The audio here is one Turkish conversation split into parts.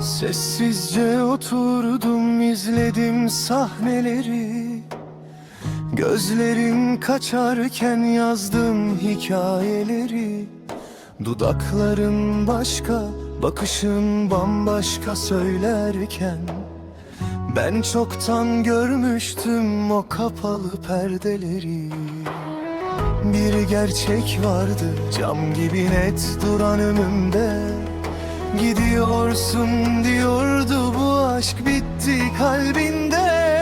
Sessizce oturdum izledim sahneleri. Gözlerin kaçarken yazdım hikayeleri. Dudakların başka, bakışın bambaşka söylerken. Ben çoktan görmüştüm o kapalı perdeleri. Bir gerçek vardı cam gibi net duran önümde Gidiyorsun diyordu bu aşk bitti kalbinde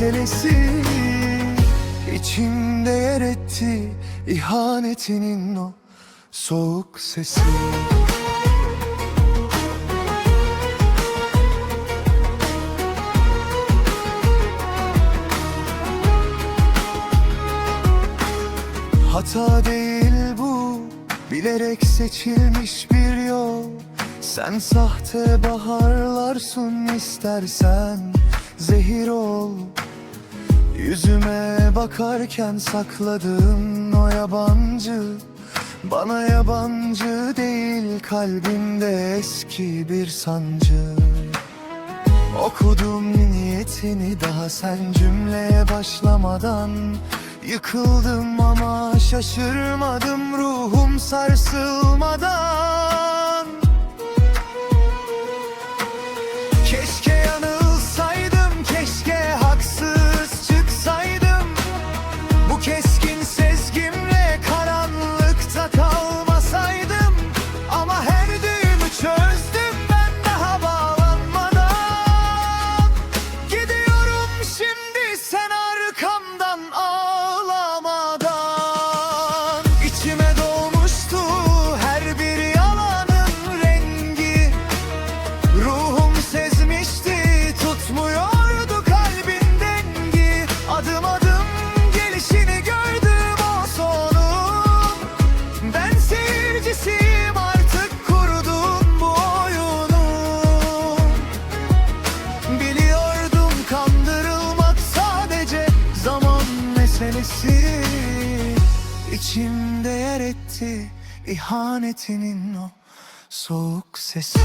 meselesi. İçimde yer etti ihanetinin o soğuk sesi. Hata değil bu Bilerek seçilmiş bir yol. Sen sahte baharlarsın istersen Zehir ol Yüzüme bakarken sakladığın o yabancı. Bana yabancı değil kalbimde eski bir sancı. Okudum niyetini daha sen cümleye başlamadan. Yıkıldım ama şaşırmadım ruhum sarsılmadan meselesi İçimde yer etti ihanetinin o soğuk sesi